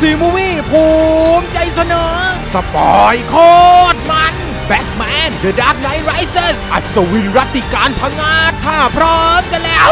ซีมูวี่ภูมิใจเสนอ สปอยโคตรมันแบทแมนเดอะดาร์กไนท์ไรเซสอัศวินรัตติการพังงาดถ้าพร้อมกันแล้ว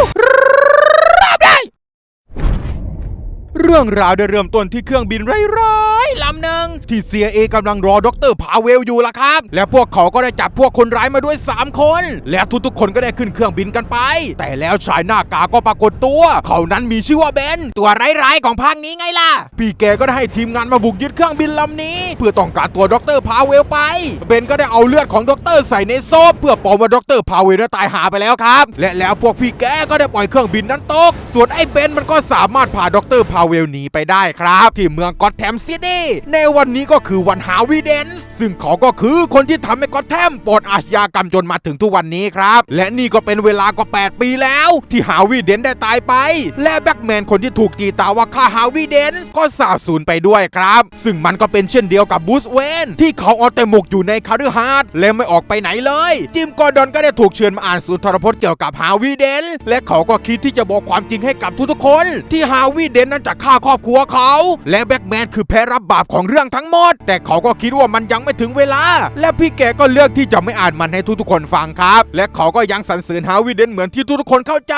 เรื่องราวได้เริ่มต้นที่เครื่องบินร้ายๆลำหนึ่งที่ CIA กำลังรอดรพาเวลอยู่ล่ะครับ และพวกเขาก็ได้จับพวกคนร้ายมาด้วย 3 คน และทุกๆคนก็ได้ขึ้นเครื่องบินกันไป แต่แล้วชายหน้ากากก็ปรากฏตัว เขานั้นมีชื่อว่าเบน ตัวร้ายๆของภาคนี้ไงล่ะ พี่แกก็ได้ให้ทีมงานมาบุกยึดเครื่องบินลำนี้ เพื่อต้องการตัวดรพาเวลไป เบนก็ได้เอาเลือดของดรใส่ในโซบเพื่อปลอมว่าดรพาเวลนั้ตายหาไปแล้วครับ และแล้วพวกพี่แกก็ได้ปล่อยเครื่องบินนั้นตก ส่วนไอ้เบนมันก็สามารถพาดรพาเวลหนีไปได้ครับ ที่เมืองกอตแทมซิตี้ในวันนี้ก็คือวันฮาวิเดนส์ซึ่งเขาก็คือคนที่ทำให้กอตแทมปลดอาชญากรรมจนมาถึงทุกวันนี้ครับ และนี่ก็เป็นเวลากว่า 8 ปีแล้ว ที่ฮาวิเดนได้ตายไป และแบ็กแมนคนที่ถูกตีตาว่าฆ่าฮาวิเดนส์ก็สาบสูญไปด้วยครับ ซึ่งมันก็เป็นเช่นเดียวกับบูสเวนที่เขาเอาแต่หมกอยู่ในคาร์ฮาร์ดและไม่ออกไปไหนเลย จิมกอร์ดอนก็ได้ถูกเชิญมาอ่านสุนทรพจน์เกี่ยวกับฮาวิเดนและเขาก็คิดที่จะบอกความจริงให้กับทุกๆคน ที่ฮาวิเดนนั้นจะฆ่าครอบครัวเขา และแบ็กแมนคือแพ้รับบาปของเรื่องทั้งหมด แต่เขาก็คิดว่ามันยังไม่ถึงเวลา และพี่แกก็เลือกที่จะไม่อ่านมันให้ทุกๆคนฟังครับ และเขาก็ยังสรรเสริญฮาวิเดนเหมือนที่ทุกๆคนเข้าใจ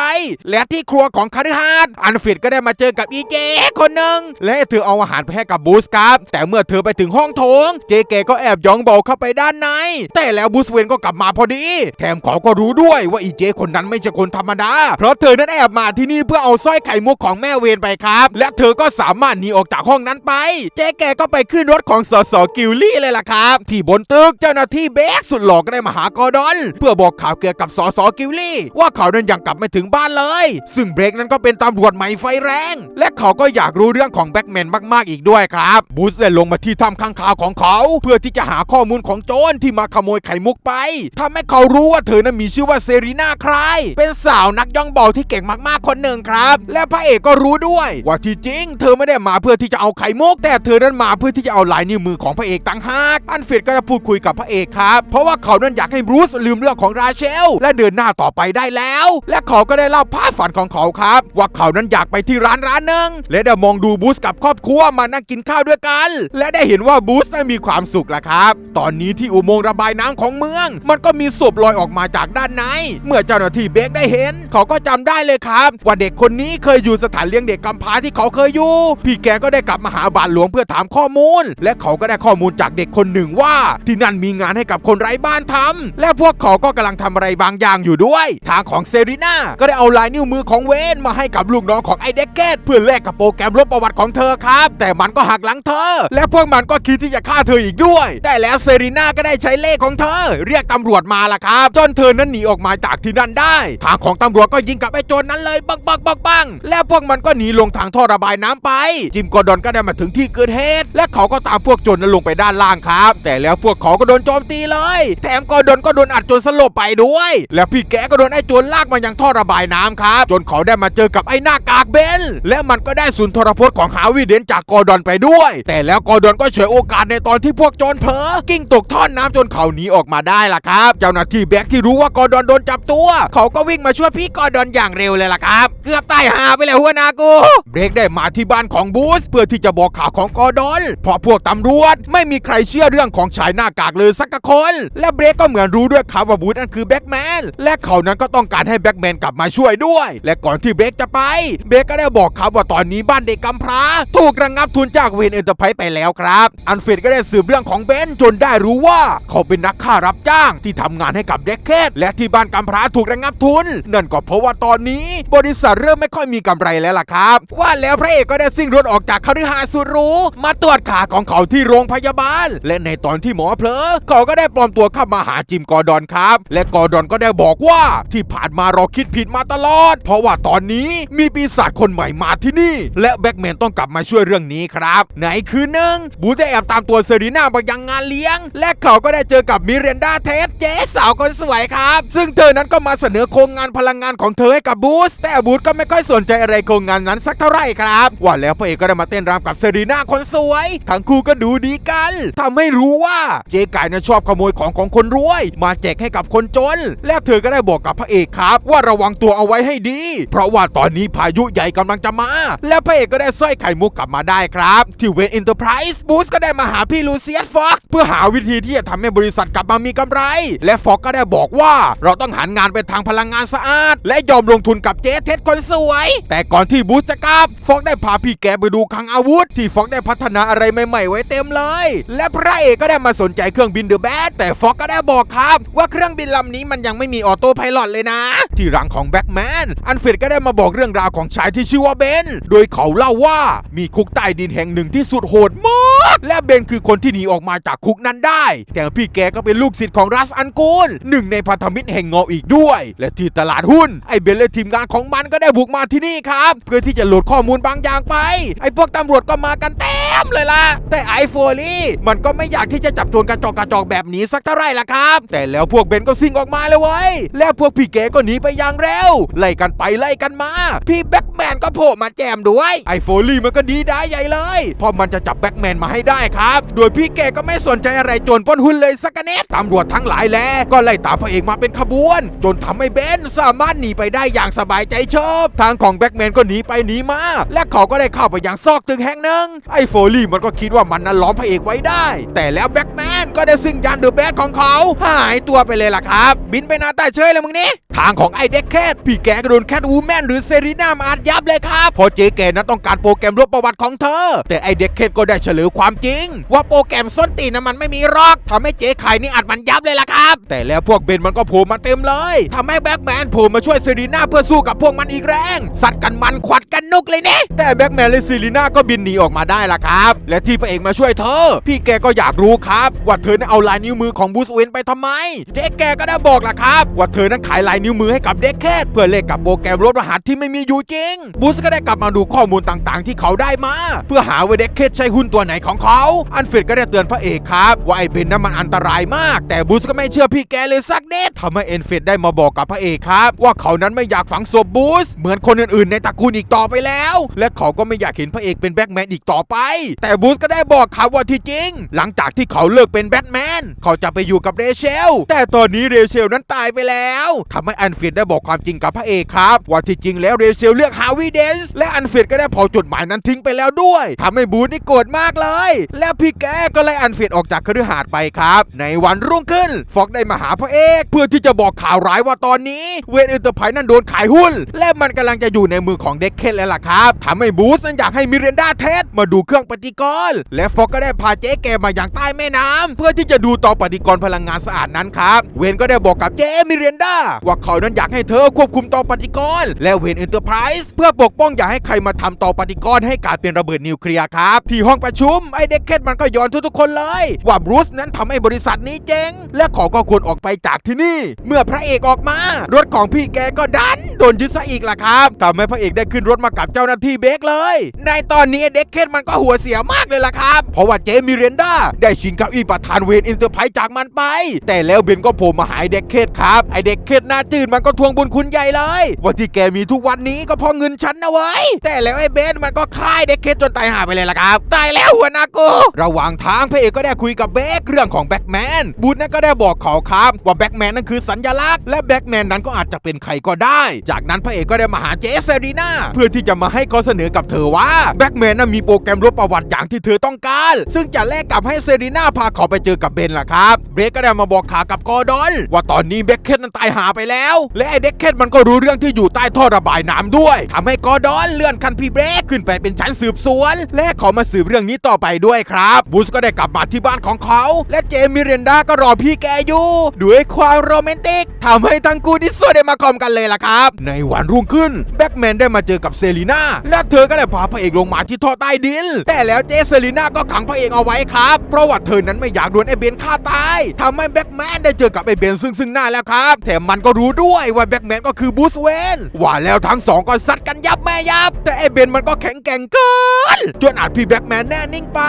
และที่ครัวของคาร์ฮาร์ดอันฟิดก็ได้มาเจอกับอีเจคนหนึ่งและเธอเอาอาหารไปให้กับบูสครับแต่เมื่อเธอไปถึงห้องโถง เจเกก็แอบย่องเบาเข้าไปด้านใน แต่แล้วบูสเวนก็กลับมาพอดี แถมเขาก็รู้ด้วยว่าอีเจคนนั้นไม่ใช่คนธรรมดา เพราะเธอนั้นแอบมาที่นี่เพื่อเอาสร้อยไข่มุกของแม่เวนไปครับ และเธอก็สามารถหนีออกจากห้องนั้นไป เจ๊แกก็ไปขึ้นรถของสสกิลลี่เลยล่ะครับ ที่บนตึกเจ้าหน้าที่เบกสุดหลอก็ได้มาหากอดอน เพื่อบอกข่าวเกี่ยวกับสสกิลลี่ ว่าเขานั้นยังกลับไม่ถึงบ้านเลย ซึ่งเบรกนั้นก็เป็นตำรวจใหม่ไฟแรง และเขาก็อยากรู้เรื่องของแบ็กแมนมากๆอีกด้วยครับบูสได้ลงมาที่ถ้ำข้างคาวของเขา เพื่อที่จะหาข้อมูลของโจรที่มาขโมยไข่มุกไปทำให้เขารู้ว่าเธอนั้นมีชื่อว่าเซรีนาใคร เป็นสาวนักย่องเบาที่เก่งมากๆคนหนึ่งครับ และพระเอกก็รู้ด้วยว่าที่จริง เธอไม่ได้มาเพื่อที่จะเอาไข่มุกแต่เธอนั้นมาเพื่อที่จะเอาลายนิ้วมือของพระเอกต่างหากอันเฟดก็ได้พูดคุยกับพระเอกครับ เพราะว่าเขานั้นอยากให้บรูซลืมเรื่องของราเชล และเดินหน้าต่อไปได้แล้ว และเขาก็ได้เล่าภาพฝันของเขาครับ ว่าเขานั้นอยากไปที่ร้านร้านหนึ่งและได้มองดูบูสกับครอบครัวมานั่งกินข้าวด้วยกัน และได้เห็นว่าบูสนั้นมีความสุขแล้วครับ ตอนนี้ที่อุโมงค์ระบายน้ำของเมือง มันก็มีศพลอยออกมาจากด้านใน เมื่อเจ้าหน้าที่เบรกได้เห็น เขาก็จำได้เลยครับ ว่าเด็กคนนี้เคยอยู่สถานเลี้ยงเด็กกำพร้าที่เขาเคยอยู่ พี่แกก็ได้กลับมาหาบาทหลวงเพื่อถามข้อมูล และเขาก็ได้ข้อมูลจากเด็กคนหนึ่งว่า ที่นั่นมีงานให้กับคนไร้บ้านทำและพวกเขาก็กำลังทำอะไรบางอย่างอยู่ด้วย ทางของเซรีนาก็ได้เอาลายนิ้วมือของเวนมาให้กับลูกน้องของไอเด็กเกตเพื่อแลกกับโปรแกรมลบประวัติของเธอครับ แต่มันก็หักหลังเธอ และพวกมันก็คิดที่จะฆ่าเธออีกด้วยแต่แล้วเซรีนาก็ได้ใช้เล่ห์ของเธอ เรียกตำรวจมาล่ะครับจนเธอนั้นหนีออกมาจากที่นั่นได้ ทางของตำรวจก็ยิงกับไอ้โจรนั้นเลยบังบังบังบังแล้วพวกมันก็หนีลงทางท่อระบายน้ำไป จิมกอร์ดอนก็ได้มาถึงที่เกิดเหตุ และเขาก็ตามพวกโจรนั้นลงไปด้านล่างครับ แต่แล้วพวกเขาก็โดนโจมตีเลย แถมกอร์ดอนก็โดนอัดจนสลบไปด้วย แล้วพี่แกก็โดนไอ้โจรลากมายังท่อระบายน้ำครับ จนเขาได้มาเจอกับไอ้หน้ากากเบนและมันก็ได้สุนทรพจน์ของฮาวิเดนจากกอร์ดอนไปด้วย แต่แล้วกอร์ดอนก็เฉยโอกาสในตอนที่พวกโจรเผลอกิ้งตกท่อน้ำจนเขาหนีออกมาได้ล่ะครับ เจ้าหน้าที่แบ็กที่รู้ว่ากอร์ดอนโดนจับตัว เขาก็วิ่งมาช่วยพี่กอร์ดอนอย่างเร็วเลยล่ะครับ เกือบตายหาไปแล้วหัวนากูเบรกได้มาที่บ้านของบูส เพื่อที่จะบอกข่าวของกอร์ดอนเพราะพวกตำรวจไม่มีใครเชื่อเรื่องของชายหน้ากากเลยสักคน และเบรกก็เหมือนรู้ด้วยครับว่าบูสนั่นคือแบ็กแมนและเขานั้นก็ต้องการให้แบ็กแมนกลับมาช่วยด้วย และก่อนที่เบรกจะไป เบรกก็ได้บอกครับว่าตอนนี้บ้านเด็กกำพร้า ถูกระงงับทุนจากเวนเอ็นเตอร์ไพรส์ไปแล้วครับ อันเฟดก็ได้สืบเรื่องของเบนจนได้รู้ว่า เขาเป็นนักฆ่ารับจ้างที่ทำงานให้กับเด็กเคทและที่บ้านกำพร้าถูกระงงับทุน นั่นก็เพราะว่าตอนนี้ บริษัทเริ่มไม่ค่อยมีกำไรแล้วล่ะครับ ว่าแล้วพระเอกก็ได้ซิ่งรถออกจากคฤหาสน์สุดหรูมาตรวจขาของเขาที่โรงพยาบาล และในตอนที่หมอเผลอเขาก็ได้ปลอมตัวเข้ามาหาจิมกอร์ดอนครับ และกอร์ดอนก็ได้บอกว่าที่ผ่านมาเราคิดผิดมาตลอด เพราะว่าตอนนี้มีปีศาจคนใหม่มาที่นี่ และแบ็กแมนต้องกลับมาช่วยเรื่องนี้ครับในคืนหนึ่งบูได้แอบตามตัวเซรีนาไปยังงานเลี้ยง และเขาก็ได้เจอกับมิเรนดาเทสเจ๊สาวคนสวยครับ ซึ่งเธอนั้นก็มาเสนอโครงงานพลังงานของเธอให้กับบูสแต่บูสก็ไม่ค่อยสนใจอะไรโครงงานนั้นสักเท่าไหร่ครับ ว่าแล้วพระเอกก็ได้มาเต้นรำกับเซรีน่าคนสวย ทั้งคู่ก็ดูดีกันทำให้รู้ว่าเจ๊ไก่น่ะชอบขโมยของของคนรวย มาแจกให้กับคนจน และเธอก็ได้บอกกับพระเอกครับ ว่าระวังตัวเอาไว้ให้ดี เพราะว่าตอนนี้พายุใหญ่กำลังจะมา และพระเอกก็ได้สร้อยไข่มุกกลับมาได้ครับ ที่เวนอินเตอร์ไพรส์บูสก็ได้มาหาพี่ลูเซียสฟ็อกเพื่อหาวิธีที่จะทำให้บริษัทกลับมามีกำไร และฟ็อกก็ได้บอกว่าเราต้องหันงานไปทางพลังงานสะอาด และยอมลงทุนกับเจ๊เท็ดคนสวย แต่ก่อนที่บูสจะกลับฟอกได้พาพี่แกไปดูคลังอาวุธ ที่ฟอกได้พัฒนาอะไรใหม่ๆไว้เต็มเลย และพระเอกก็ได้มาสนใจเครื่องบินเดอะแบทแต่ฟอกก็ได้บอกครับ ว่าเครื่องบินลำนี้มันยังไม่มีออโต้ไพลอตเลยนะ ที่รังของแบ็กแมนอันเฟรดก็ได้มาบอกเรื่องราวของชายที่ชื่อว่าเบนโดยเขาเล่าว่ามีคุกใต้ดินแห่งหนึ่งที่สุดโหดมากและเบนคือคนที่หนีออกมาจากคุกนั้นได้ แต่พี่แกก็เป็นลูกศิษย์ของรัสอันกูลหนึ่งในพันธมิตรแห่งเงาอีกด้วย และที่ตลาดหุ้นไอ้เบนและทีมงานของมันก็ได้บุกมาที่นี่ครับ เพื่อที่จะโหลดข้อมูลบางอย่างไป ไอ้พวกตำรวจก็มากันเต็มเลยล่ะ แต่ไอโฟลี่มันก็ไม่อยากที่จะจับโจรกระจอกกระจอกแบบนี้สักเท่าไหร่ล่ะครับ แต่แล้วพวกเบนก็ซิ่งออกมาเลยเว้ย แล้วพวกพี่แกก็หนีไปอย่างเร็ว ไล่กันไปไล่กันมา พี่แบ็กแมนก็โผล่มาแจมด้วยไอโฟลี่มันก็ดีได้ใหญ่เลยเพราะมันจะจับแบ็กแมนมาให้ได้ครับ โดยพี่แกก็ไม่สนใจอะไรโจรป้นหุ้นเลยสักเน็ตตำรวจทั้งหลายแลก็ไล่ตามพระเอกมาเป็นขบวน จนทำให้เบนสามารถหนีไปได้อย่างสบายใจชอบ ทางของแบ็กแมนก็หนีไปหนีมาและเขาก็ได้เข้าไปยังซอกตึกแห่งหนึ่งไอโฟลี่มันก็คิดว่ามันนั้นล้อมพระเอกไว้ได้ แต่แล้วแบ็กแมนก็ได้ซึ่งยานเดอะแบทของเขา หายตัวไปเลยล่ะครับ บินไปนาใต้เชยเลยมึงนี่ ทางของไอเด็กแคทพี่แกก็โดนแคทวูแมนหรือเซรีนามาอัดยับเลยครับเพอเจ๊แกนั้นต้องการโปรแกรมลบประวัติของเธอ แต่ไอเด็กแคทก็ได้เฉลยความจริง ว่าโปรแกรมส้นตีนมันไม่มีรอกทำให้เจ๊ไข่นี่อัดมันยับเลยล่ะครับ แต่แล้วพวกเบนมันก็โผล่มาเต็มเลยทำให้แบ็กแมนโผล่มาช่วยเซรีนาเพื่อสู้กับพวกมันอีกแรงสัตว์กันมันขวัดกันนุกเลยเนี่ยแต่แบ็กแมนและเซรีนาก็บินหนีออกมาได้ล่ะครับ และที่พระเอกมาช่วยเธอ พี่แกก็อยากรู้ครับ ว่าเธอนั้นเอาลายนิ้วมือของบูสเวนไปทำไมเจ๊แกก็ได้บอกล่ะครับ ว่าเธอนั้นขายลายนิ้วมือให้กับเด็กแคทเพื่อเลกกับโปรแกรมลดรหัสที่ไม่มีอยู่จริง บูสก็ได้กลับมาดูข้อมูลต่างๆ ที่เขาได้มา เพื่อหาว่าเด็กแคทใช้หุ้นตัวไหนของเขา อันเฟรดก็ได้เตือนพระเอกครับ ว่าไอ้เบนนั้นมันอันตรายมาก แต่บูสก็ไม่เชื่อพี่แกเลยสักนิดทำให้เอ็นเฟรดได้มาบอกกับพระเอกครับว่าเขานั้นไม่อยากฝังศพบูสเหมือนคนอื่นๆในตระกูลอีกต่อไปแล้ว และเขาก็ไม่อยากเห็นพระเอกเป็นแบ็กแมนอีกต่อไป แต่บูสก็ได้บอกครับว่าที่จริง หลังจากที่เขาเลิกเป็นแบทแมนเขาจะไปอยู่กับเรเชลแต่ตอนนี้เรเชลนั้นตายไปแล้วทำให้แอนเฟรดได้บอกความจริงกับพระเอกครับว่าที่จริงแล้วเรเชลเลือกฮาวิเดนส์และแอนเฟรดก็ได้เผาจดหมายนั้นทิ้งไปแล้วด้วยทำให้บูสนี่โกรธมากเลย และพี่แกก็ไล่อันเฟรดออกจากคฤหาสน์ไปครับ ในวันรุ่งขึ้นฟอกได้มาหาพระเอก เพื่อที่จะบอกข่าวร้ายว่าตอนนี้เวนอินเตอร์ไพรนั้นโดนขายหุ้น และมันกำลังจะอยู่ในมือของเด็กเคนแล้วล่ะครับทำให้บูสนั้นอยากให้มิเรนดาเทสมาดูเครื่องปฏิกรณ์และฟอกก็ได้พาเจ๊แกมาอย่างใต้แม่น้ำเพื่อที่จะดูต่อปฏิกรณ์พลังงานสะอาดนั้นครับ เวนก็ได้บอกกับเจ๊มิเรนดาว่าเขานั้นอยากให้เธอควบคุมต่อปฏิกรณ์และเวนอินเตอร์ไพรส์เพื่อปกป้องอย่าให้ใครมาทำต่อปฏิกรณ์ให้กลายเป็นระเบิดนิวเคลียร์ครับ ที่ห้องประชุมไอเด็กเคนมันก็ย้อนทุกๆคนเลย ว่าบรูซนั้นทำให้บริษัทนี้เจ๊งและขาก็ควรออกไปจากที่นี่ เมื่อพระเอกออกมา รถของพี่แกก็ดัน โดนยึดซะอีกล่ะครับทำให้พระเอกได้ขึ้นรถมากับเจ้าหน้าที่เบรกเลย ในตอนนี้เด็กเคนมันก็หัวเสียมากเลยล่ะครับ เพราะว่าเจมิเรนดาได้ชิงเก้าอี้ประธานเวนอินเตอร์ไพรส์จากมันไป แต่แล้วเบนก็โผล่มาหาไอเด็กเคนครับไอเด็กเคนหน้าจดมันก็ทวงบุญคุณใหญ่เลยว่าที่แกมีทุกวันนี้ก็เพราะเงินฉันนะเว้ยแต่แล้วไอ้เบนมันก็ฆ่าไอ้เด็กเคนจนตายหาไปเลยล่ะครับตายแล้วหัวหน้ากูระหว่างทางพระเอกก็ได้คุยกับเบคเรื่องของแบ็กแมนบูธนั้นก็ได้บอกเขาครับว่าแบ็กแมนนั่นคือสัญลักษณ์และแบ็กแมนนั้นก็อาจจะเป็นใครก็ได้ จากนั้นพระเอกก็ได้มาหาเจสเซรีนาเพื่อที่จะมาให้ข้อเสนอกับเธอว่าแบ็กแมนนั้นมีโปรแกรมลบประวัติอย่างที่เธอต้องการ ซึ่งจะแลกกับให้เซรีนาพาเขาไปเจอกับเบนล่ะครับเบรกก็ได้มาบอกขากับกอร์ดอนว่าตอนนี้เบคเคนนั้นตายหาไปแล้วและไอเด็กเคนมันก็รู้เรื่องที่อยู่ใต้ท่อระบายน้ำด้วยทำให้กอร์ดอนเลื่อนคันพีเบรกขึ้นไปเป็นชั้นสืบสวน และขอมาสืบเรื่องนี้ต่อไปด้วยครับบูสก็ได้กลับมาที่บ้านของเขา และเจมิเรนดาก็รอพี่แกอยู่ด้วยความโรแมนติกทำให้ทั้งคู่ที่สุดได้มาคอมกันเลยล่ะครับ ในวันรุ่งขึ้นแบ็กแมนได้มาเจอกับเซรีนาและเธอก็ได้พาพระเอกลงมาที่ท่อใต้ดิน แต่แล้วเจเซรีนาก็ขังพระเอกเอาไว้ครับ เพราะว่าเธอนั้นไม่อยากโดนไอเบนฆ่าตายทำให้แบ็กแมนได้เจอกับไอเบนซึ่งซึ่งหน้าแล้วครับแถมมันก็รู้ด้วยว่าแบ็กแมนก็คือบูสเวนว่าแล้วทั้งสองก็ซัดกันยับแม่ยับ แต่ไอเบนมันก็แข็งแกร่งเกินจนอาจพี่แบ็กแมนแน่นิ่งไป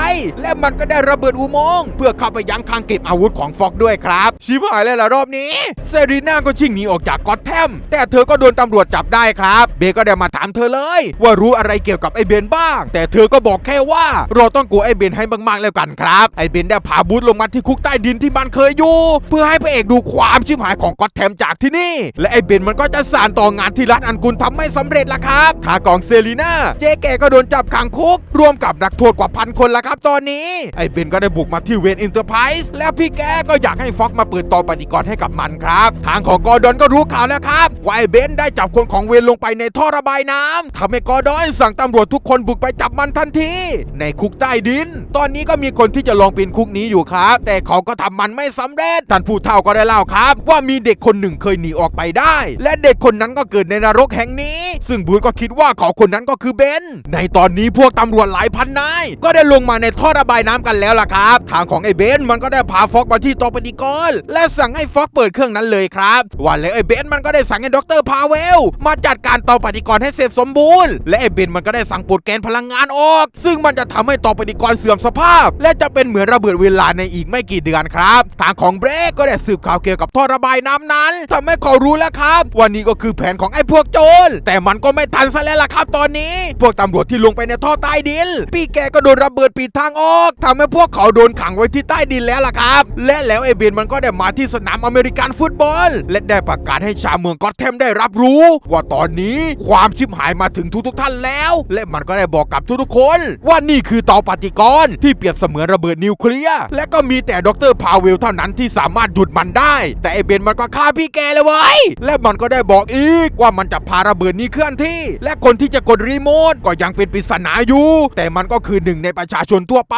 และมันก็ได้ระเบิดอุโมงค์เพื่อเข้าไปยั้งคลังเก็บอาวุธของฟอกด้วยครับ ชิบหายเลยล่ะรอบนี้เซรีน่าก็ชิ่งหนีออกจากก็อตแทมแต่เธอก็โดนตำรวจจับได้ครับ เบก็ได้มาถามเธอเลย ว่ารู้อะไรเกี่ยวกับไอเบนบ้าง แต่เธอก็บอกแค่ว่า เราต้องกลัวไอเบนให้มากๆแล้วกันครับไอเบนได้พาบูธลงมาที่คุกใต้ดินที่มันเคยอยู่ เพื่อให้พระเอกดูความชิบหายของก็อตแทมจากที่นี่และไอ้เบนมันก็จะสานต่องานที่รัฐอันกุลทำไม่สำเร็จละครับทางของเซรีนาเจ๊แกก็โดนจับขังคุก รวมกับนักโทษกว่าพันคนละครับตอนนี้ ไอ้เบนก็ได้บุกมาที่เวนอินเตอร์ไพรส์และพี่แกก็อยากให้ฟ็อกมาเปิดต่อปฏิกรให้กับมันครับ ทางของกอร์ดอนก็รู้ข่าวแล้วครับว่าไอ้เบนได้จับคนของเวนลงไปในท่อระบายน้ำทำให้กอร์ดอนสั่งตำรวจทุกคนบุกไปจับมันทันที ในคุกใต้ดิน ตอนนี้ก็มีคนที่จะลองปีนคุกนี้อยู่ครับ แต่เขาก็ทำมันไม่สำเร็จท่านผู้เฒ่าก็ได้เล่าครับ ว่ามีเด็กคนหนึ่งเคยหนีออกไปได้ และเด็กคนนั้นก็เกิดในนรกแห่งนี้ ซึ่งบูธก็คิดว่าเขาคนนั้นก็คือเบน ในตอนนี้พวกตำรวจหลายพันนาย ก็ได้ลงมาในท่อระบายน้ำกันแล้วล่ะครับ ทางของไอ้เบนมันก็ได้พาฟอกมาที่ตอปฏิกรและสั่งให้ฟอกเปิดเครื่องนั้นเลยครับวันแล้วไอ้เบนมันก็ได้สั่งให้ด็อกเตอร์พาเวลมาจัดการตาปฏิกรให้เสร็จสมบูรณ์ และไอ้เบนมันก็ได้สั่งปลดแกนพลังงานออก ซึ่งมันจะทำให้ตาปฏิกรเสื่อมสภาพ และจะเป็นเหมือนระเบิดเวลาในอีกไม่กี่เดือนครับ ทางของเบรกก็ได้สืบข่าวเกี่ยวกับท่อระบายน้ำนั้นทำให้เขารู้แล้วครับว่านี่ก็คือแผนของไอ้พวกโจรแต่มันก็ไม่ทันซะแล้วล่ะครับตอนนี้ พวกตำรวจที่ลงไปในท่อใต้ดิน พี่แกก็โดนระเบิดปิดทางออกทำให้พวกเขาโดนขังไว้ที่ใต้ดินแล้วล่ะครับ และแล้วไอ้เบนมันก็ได้มาที่สนามอเมริกันฟุตบอล และได้ประกาศให้ชาวเมืองก็อตแทมได้รับรู้ ว่าตอนนี้ความชิบหายมาถึงทุกๆท่านแล้ว และมันก็ได้บอกกับทุกๆคน ว่านี่คือเตาปฏิกรณ์ที่เปรียบเสมือนระเบิดนิวเคลียร์และก็มีแต่ดรพาเวลเท่านั้นที่สามารถหยุดมันได้ แต่ไอ้เบนมันก็ฆ่าพี่แกเลยว้ยและมันก็ได้บอกอีกว่ามันจะพาระเบิดนี้เคลื่อนที่ และคนที่จะกดรีโมทก็ยังเป็นปริศนาอยู่ แต่มันก็คือหนึ่งในประชาชนทั่วไป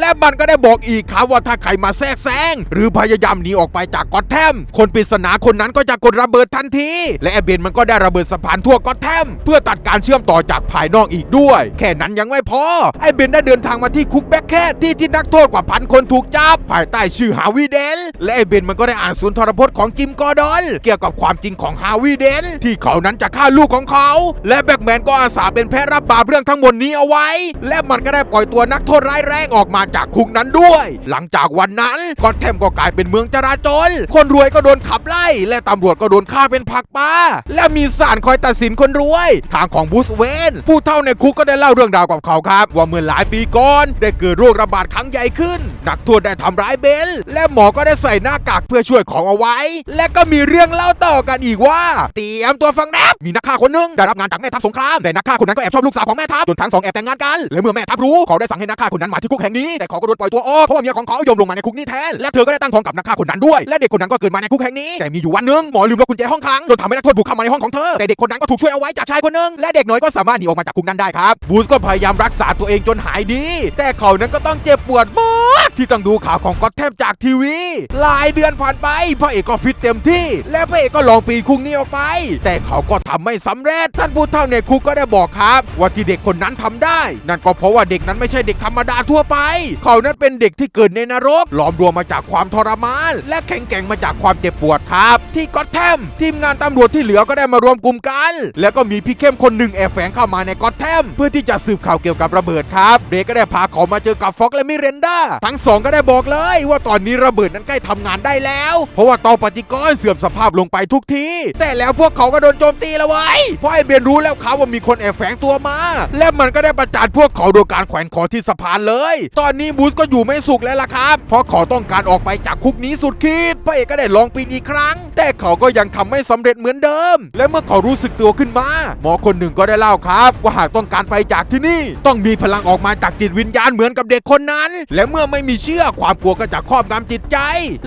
และมันก็ได้บอกอีกครับว่าถ้าใครมาแทรกแซงหรือพยายามหนีออกไปจากกอตแทม คนปริศนาคนนั้นก็จะกดระเบิดทันที และไอ้เบนมันก็ได้ระเบิดสะพานทั่วกอตแทม เพื่อตัดการเชื่อมต่อจากภายนอกอีกด้วย แค่นั้นยังไม่พอไอ้เบนได้เดินทางมาที่คุกแบ็คแคทที่ที่นักโทษกว่าพันคนถูกจับภายใต้ชื่อฮาวิเดนและไอ้เบนมันก็ได้อ่านสุนทรพจน์ของจิมกอร์ดอนเกี่ยวกับความจริงของฮาวิเดน ที่เขานั้นจะฆ่าลูกของเขา และแบ็กแมนก็อาสาเป็นแพะรับบาปเรื่องทั้งหมดนี้เอาไว้ และมันก็ได้ปล่อยตัวนักโทษร้ายแรงออกมาจากคุกนั้นด้วย หลังจากวันนั้นก็อตแทมก็กลายเป็นเมืองจราจร คนรวยก็โดนขับไล่ และตำรวจก็โดนฆ่าเป็นผักปลาและมีศาลคอยตัดสินคนรวย ทางของบูสเวนผู้เท่าในคุกก็ได้เล่าเรื่องราวกับเขาครับ ว่าเมื่อหลายปีก่อนได้เกิดโรคระบาดครั้งใหญ่ขึ้น นักโทษได้ทำร้ายเบล และหมอก็ได้ใส่หน้ากากเพื่อช่วยของเอาไว้ และก็มีเรื่องเล่าต่อกันอีกว่าเตรียมตัวฟังนะมีนักฆ่าคนหนึ่งได้รับงานจากแม่ทัพสงครามแต่นักฆ่าคนนั้นก็แอบชอบลูกสาวของแม่ทัพจนทั้งสองแอบแต่งงานกันและเมื่อแม่ทัพรู้เขาได้สั่งให้นักฆ่าคนนั้นมาที่คุกแห่งนี้แต่เขาก็โดนปล่อยตัวออกเพราะว่าเมียของเขายอมลงมาในคุกนี้แทนและเธอก็ได้ตั้งท้องกับนักฆ่าคนนั้นด้วย และเด็กคนนั้นก็เกิดมาในคุกแห่งนี้แต่มีอยู่วันหนึงหมอลืมล็อกกุญแจห้องขังจนทำให้นักโทษบุกเข้ามาในห้องของเธอแต่เด็กคนนั้นก็ถูกช่วยเอาไว้จากชายคนนึงและเด็กน้อยก็สามารถหนีออกมาจากคุกนั้นได้ครับบูสก็พยายามรักษาตัวเองจนหายดี แต่เขานั้นก็ต้องเจ็บปวดมากที่ต้องดูข่าวของก็อตแทมจากทีวีหลายเดือนผ่านไปพระเอกก็ฟิตเต็มที่ และพระเอกก็ลองปีนคุกนี้ออกไป แต่เขาก็ทำไม่สำเร็จ ท่านผู้เฒ่าในคุกก็ได้บอกครับ ว่าที่เด็กคนนั้นทำได้ นั่นก็เพราะว่าเด็กนั้นไม่ใช่เด็กธรรมดาทั่วไป เขานั้นเป็นเด็กที่เกิดในนรกหลอมรวมมาจากความทรมาน และแข็งแกร่งมาจากความเจ็บปวดครับ ที่ก็อตแทมทีมงานตำรวจที่เหลือก็ได้มารวมกลุ่มกัน แล้วก็มีพี่เข้มคนหนึ่งแอบแฝงเข้ามาในก็อตแทมเพื่อที่จะสืบข่าวเกี่ยวกับระเบิดครับเบรก็ได้พาเขามาเจอกับฟ็อกและมิเรนดาทั้งสองก็ได้บอกเลย ว่าตอนนี้ระเบิดนั้นใกล้ทำงานได้แล้ว เพราะว่าเตาปฏิกรณ์เสื่อมสภาพลงไปทุกที แต่แล้วพวกเขาก็โดนโจมตีแล้วเว้เพราะไอ้เบียนรู้แล้วเขาว่ามีคนแอบแฝงตัวมา และมันก็ได้ประจานพวกเขาโดยการแขวนคอที่สะพานเลย ตอนนี้บูสก็อยู่ไม่สุขแล้วล่ะครับ เพราะเขาต้องการออกไปจากคุกนี้สุดขีดพระเอกก็ได้ลองปีนอีกครั้ง แต่เขาก็ยังทำไม่สำเร็จเหมือนเดิม และเมื่อเขารู้สึกตัวขึ้นมา หมอคนหนึ่งก็ได้เล่าครับ ว่าหากต้องการไปจากที่นี่ ต้องมีพลังออกมาจากจิตวิญญาณเหมือนกับเด็กคนนั้น และเมื่อไม่มีเชื่อความกลัวก็จะครอบงำจิตใจ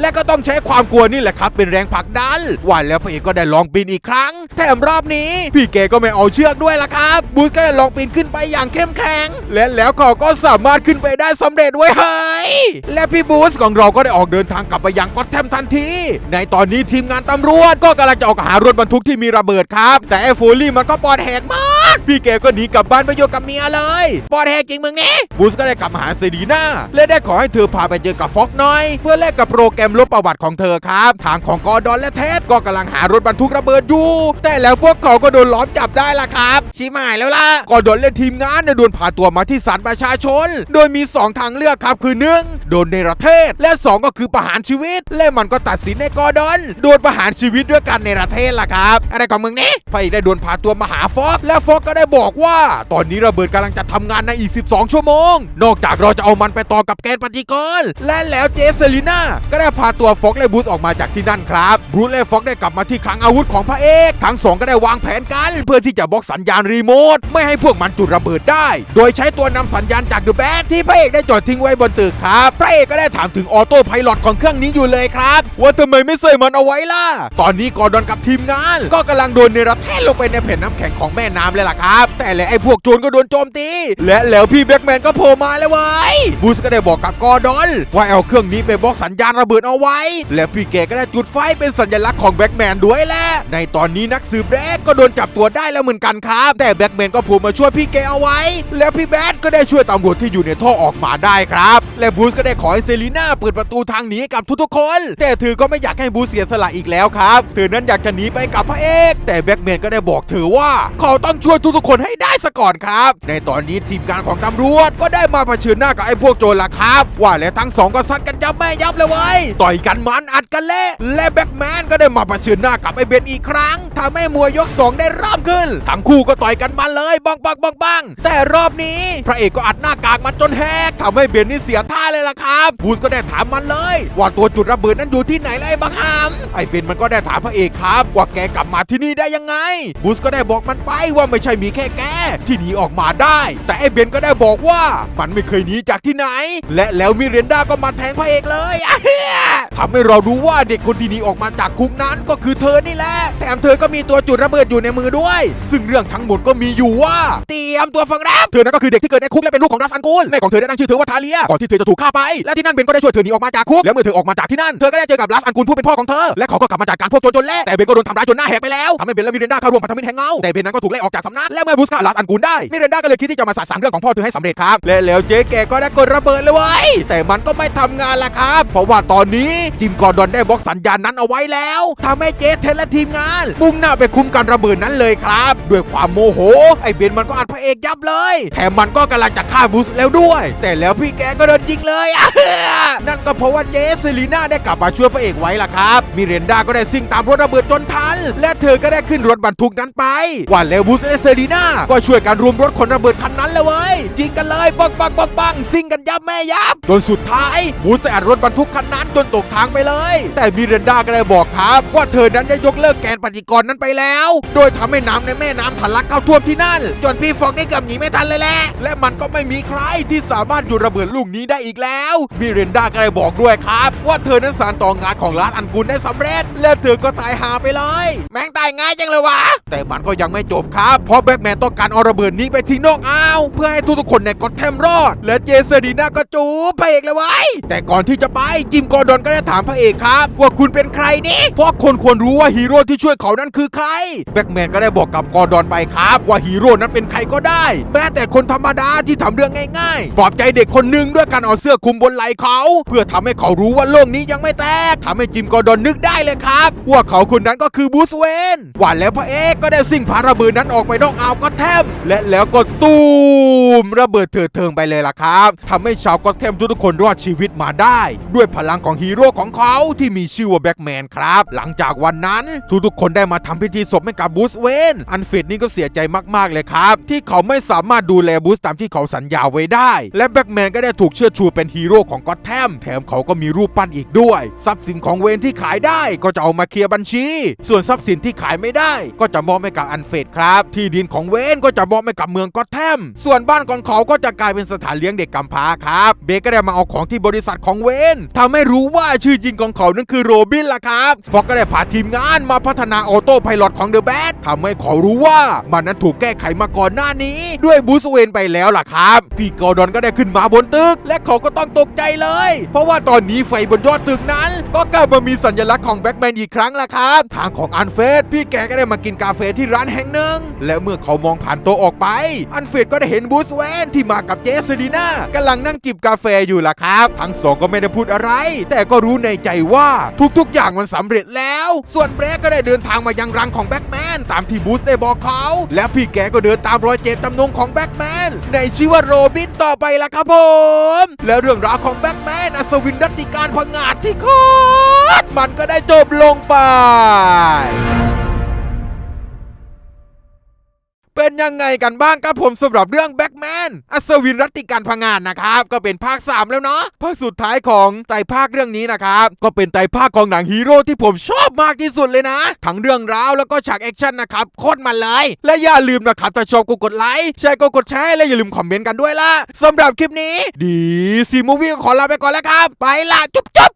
และก็ต้องใช้ความกลัวนี่แหละครับ เป็นแรงผลักดันว่าแล้วพระเอกก็ได้ลองปีนอีกครั้ง แถมรอบนี้ พี่เกก็ไม่เอาเชือกด้วยล่ะครับ บูธก็ได้ลองปีนขึ้นไปอย่างเข้มแข็ง และแล้วเขาก็สามารถขึ้นไปได้สำเร็จไว้เฮ้ยและพี่บูธของเราก็ได้ออกเดินทางกลับไปยังก็อตแทมทันที ในตอนนี้ทีมงานตำรวจก็กำลังจะออกหารถบรรทุกที่มีระเบิดครับ แต่ไอ้ฟูลี่มันก็ปอดแหกมาก พี่แกก็หนีกลับบ้านไปอยู่กับเมียเลยปอดแหกจริงมึงนี่บูสก็ได้กลับมาหาเซรีนาและได้ขอให้เธอพาไปเจอกับฟ็อกน่อย เพื่อแลกกับโปรแกรมลบประวัติของเธอครับ ทางของกอร์ดอนและเท็ดก็กำลังหารถบรรทุกระเบิดอยู่ แต่แล้วพวกเขาก็โดนล้อมจับได้ละครับ ชิมายแล้วล่ะกอร์ดนและทีมงานเนี่ยโดนพาตัวมาที่ศาลประชาชน โดยมี 2 ทางเลือกครับคือ 1. โดนเนรเทศ และ 2 ก็คือประหารชีวิต และมันก็ตัดสินในกอดอนโดนประหารชีวิตด้วยกันในประเทศล่ะครับ อะไรของมึงนี่พระเอกได้โดนพาตัวมาหาฟอก และฟอกก็ได้บอกว่า ตอนนี้ระเบิดกำลังจะทำงานในอีก 12 ชั่วโมง นอกจากเราจะเอามันไปต่อกับแกนปฏิกรและแล้วเจสซลิน่าก็ได้พาตัวฟอกและบรูซออกมาจากที่นั่นครับบรูซและฟอกได้กลับมาที่คลังอาวุธของพระเอกทั้งสองก็ได้วางแผนกัน เพื่อที่จะบล็อกสัญญาณรีโมทไม่ให้พวกมันจุดระเบิดได้ โดยใช้ตัวนำสัญญาณจากเดอะแบนที่พระเอกได้จอดทิ้งไว้บนตึกครับพระเอกก็ได้ถามถึงออโต้ไพลอตของเครื่องนี้อยู่เลยครับ ว่าทำไมไม่ใส่มันเอาไว้ล่ะ ตอนนี้กอร์ดอนกับทีมงาน ก็กำลังโดนเนรเทศลงไปในแผ่นน้ำแข็งของแม่น้ำเลยล่ะครับ แต่แล้วไอ้พวกโจรก็โดนโจมตี และแล้วพี่แบ็กแมนก็โผล่มาแล้วเว้ยบูสก็ได้บอกกับกอร์ดอนว่าเอาเครื่องนี้ไปบล็อกสัญญาณระเบิดเอาไว้ และพี่แกก็ได้จุดไฟเป็นสัญลักษณ์ของแบ็กแมนด้วยแหละในตอนนี้นักสืบแรกก็โดนจับตัวได้แล้วเหมือนกันครับ แต่แบ็กแมนก็โผล่มาช่วยพี่แกเอาไว้ แล้วพี่แบทก็ได้ช่วยตำรวจที่อยู่ในท่อออกมาได้ครับ และบูสก็ได้ขอให้เซรีน่าเปิดประตูทางหนีให้กับทุกๆคน แต่เธอก็ไม่อยากให้บูสเสียสละอีกแล้วครับเธอนั้นอยากจะหนีไปกับพระเอก แต่แบ็กแมนก็ได้บอกเธอว่าเขาต้องช่วยทุกๆคนให้ได้ซะก่อนครับ ในตอนนี้ทีมการของตำรวจก็ได้มาเผชิญหน้ากับไอ้พวกโจรละครับ ว่าแล้วทั้งสองก็ซัดกันยับแม่ยับเลยเว้ยต่อยกันมันอัดกันเละและแบ็กแมนก็ได้มาเผชิญหน้ากับไอเบนอีกครั้งทำให้มวยยกสองได้เริ่มขึ้น ทั้งคู่ก็ต่อยกันมันเลยบังบังบังบังแต่รอบนี้ พระเอกก็อัดหน้ากากมันจนแหกทำให้เบนนี่เสียท่าเลยล่ะครับบูสก็ได้ถามมันเลย ว่าตัวจุดระเบิดนั้นอยู่ที่ไหนเลยไอบังฮามไอเบนมันก็ได้ถามพระเอกครับว่าแกกลับมาที่นี่ได้ยังไงบูสก็ได้บอกมันไปว่าไม่ใช่มีแค่แกที่หนีออกมาได้ แต่ไอเบนก็ได้บอกว่ามันไม่เคยหนีจากที่ไหน และแล้วมิเรนดาก็มาแทงพระเอกเลยอะเฮียทำให้เรารู้ว่าเด็กคนที่หนีออกมาจากคุกนั้น้นก็คือเธอนี่แหละ แถมเธอก็มีตัวจุดระเบิดอยู่ในมือด้วย ซึ่งเรื่องทั้งหมดก็มีอยู่ว่า เตรียมตัวฟังแรปเธอนั้นก็คือเด็กที่เกิดในคุกและเป็นลูกของรัสอันกูลแม่ของเธอได้ตั้งชื่อเธอว่าทาเลียก่อนที่เธอจะถูกฆ่าไป และที่นั่นเบนก็ได้ช่วยเธอหนีออกมาจากคุก แล้วเมื่อเธอออกมาจากที่นั่น เธอก็ได้เจอกับรัสอันกูลผู้เป็นพ่อของเธอ และเขาก็กลับมาจากการพวกโจรจนแรกแต่เบนก็โดนทำร้ายจนหน้าแหกไปแล้วทำให้เบนและมิเรนดาเข้าร่วมพันธมิตรแห่งเงาแต่เบนนั้นก็ถูกไล่ออกจากสำนักและเมื่อบูสฆ่ารัสอันกูลได้มิเรนดาก็เลยคิดที่จะมาสาสางเรื่องของพ่อเธอให้สำเร็จครับและแล้วเจ๊แกก็ได้กดระเบิดเลยเว้ยแต่มันก็ไม่ทำงานละครับ เพราะว่าตอนนี้จิมกอร์ดอนได้บล็อกสัญญาณนั้นเอาไว้แล้วทำให้เจ๊เทนและทีมงาน มุ่งหน้าไปคุมการระเบิดนั้นเลยครับ ด้วยความโมโห ไอเบนมันก็อัดพระเอกยับเลย แถมมันก็กำลังจะฆ่าบูสแล้วด้วย แต่แล้วพี่แกก็โดนยิงเลย นั่นก็เพราะว่าเจสเซลีน่าได้กลับมาช่วยพระเอกไว้ล่ะครับ มิเรนดาก็ได้ซิ่งตามรถระเบิดจนทัน และเธอก็ได้ขึ้นรถบรรทุกนั้นไปว่าแล้วบูสและเซลีน่าก็ช่วยกันรวมรถขนระเบิดคันนั้นเลยเว้ยยิงกันเลยปังปังปังปังซิ่งกันยับแม่ยับจนสุดท้ายบูสอัดรถบรรทุกคันนั้นจนตกทางไปเลย แต่มิเรนดาก็ได้บอกครับว่าเธอนั้นได้ยกเลิกแกนปฏิกรณ์นั้นไปแล้ว โดยทำให้น้ำในแม่น้ำทะลักเข้าท่วมที่นั่น จนพี่ฟอกได้กือบหนีไม่ทันเลยแหละและมันก็ไม่มีใครที่สามารถหยุดระเบิดลูกนี้ได้อีกแล้ว มิเรนดาก็ได้บอกด้วยครับ ว่าเธอนั้นสานต่องานของร้านอันกุลได้สำเร็จ และเธอก็ตายหาไปเลย แม่งตายง่ายจังเลยวะแต่มันก็ยังไม่จบครับเพราะแบ็กแมนต้องการเอาระเบิดนี้ไปทิ้งนอกอ่าวเพื่อให้ทุกๆคนในกอตแทมรอด และเจสดีน่าก็จูบพระเอกเลยไว้แต่ก่อนที่จะไปจิมกอร์ดอนก็ได้ถามพระเอกครับ ว่าคุณเป็นใครนี่เพราะคนควรรู้ว่าฮีโร่ที่ช่วยเขานั้นคือใคร แบ็กแมนก็ได้บอกกับกอร์ดอนไปครับ ว่าฮีโร่นั้นเป็นใครก็ได้ แม้แต่คนธรรมดาที่ทำเรื่องง่ายๆ ปลอบใจเด็กคนหนึ่งด้วยการเอาเสื้อคลุมบนไหล่เขา เพื่อทำให้เขารู้ว่าโลกนี้ยังไม่แตกทำให้จิมกอร์ดอนนึกได้เลยครับ ว่าเขาคนนั้นก็คือบูสเวนว่าแล้วพระเอกก็ได้สิ่งพาระเบิดนั้นออกไปนอกอ่าวก็แทมและแล้วก็ตูมระเบิดเถิดเทิงไปเลยล่ะครับทำให้ชาวก็แทมทุกๆคนรอดชีวิตมาได้ ด้วยพลังของฮีโร่ของเขาที่มีชื่อว่าแบ็กแมนครับหลังจากวันนั้นทุกๆคนได้มาทำพิธีศพให้กับบูสเวนอันเฟดนี่ก็เสียใจมากๆเลยครับ ที่เขาไม่สามารถดูแลบูสตามที่เขาสัญญาไว้ได้ และแบ็กแมนก็ได้ถูกเชื่อชูเป็นฮีโร่ของก็อตแทมแถมเขาก็มีรูปปั้นอีกด้วย ทรัพย์สินของเวนที่ขายได้ก็จะเอามาเคลียร์บัญชี ส่วนทรัพย์สินที่ขายไม่ได้ ก็จะมอบให้กับอันเฟดครับ ที่ดินของเวนก็จะมอบให้กับเมืองก็อตแทมส่วนบ้านของเขาก็จะกลายเป็นสถานเลี้ยงเด็กกำพร้าครับเบคก็ได้มาเอาของที่บริษัทของเวนทำให้รู้ว่าชื่อจริงของเขานั้นคือโรบินล่ะครับฟอกก็ได้พาทีมงานมาพัฒนาออโต้ไพลอตของเดอะแบททำให้เขารู้ว่ามันนั้นถูกแก้ไขมาก่อนหน้านี้ ด้วยบูสเวนไปแล้วล่ะครับ พี่กอร์ดอนก็ได้ขึ้นมาบนตึก และเขาก็ต้องตกใจเลย เพราะว่าตอนนี้ไฟบนยอดตึกนั้น ก็กลับมามีสัญลักษณ์ของแบ็กแมนอีกครั้งล่ะครับ ทางของอันเฟสพี่แกก็ได้มากินกาแฟที่ร้านแห่งหนึ่ง และเมื่อเขามองผ่านโต๊ะออกไป อันเฟสก็ได้เห็นบูสเวนที่มากับเจสซีน่ากำลังนั่งจิบกาแฟอยู่ล่ะครับ ทั้งสองก็ไม่ได้พูดอะไร แต่ก็รู้ในใจว่าทุกๆอย่างมันสำเร็จแล้วส่วนเบรกก็ได้เดินทางมายังรังของแบ็กแมนตามที่บูสได้บอกเขา และพี่แกก็เดินตามรอยเจตจำนงของแบ็กแมนในชื่อว่าโรบินต่อไปล่ะครับผม และเรื่องราวของแบ็กแมนอัศวินดัตติการพังงาดที่โคตรมันก็ได้จบลงไป เป็นยังไงกันบ้างครับผมสำหรับเรื่องแบ็กแมนอัศวินรัตติการพังงานนะครับ ก็เป็นภาค 3 แล้วเนาะภาคสุดท้ายของไตรภาคเรื่องนี้นะครับ ก็เป็นไตรภาคของหนังฮีโร่ที่ผมชอบมากที่สุดเลยนะ ทั้งเรื่องราวแล้วก็ฉากแอคชั่นนะครับโคตรมันเลย และอย่าลืมนะครับถ้าชอบก็กดไลค์แชร์ก็กดแชร์และอย่าลืมคอมเมนต์กันด้วยล่ะสำหรับคลิปนี้ ดีซีมูวี่ขอลาไปก่อนแล้วครับ ไปละจุ๊บจุ๊บ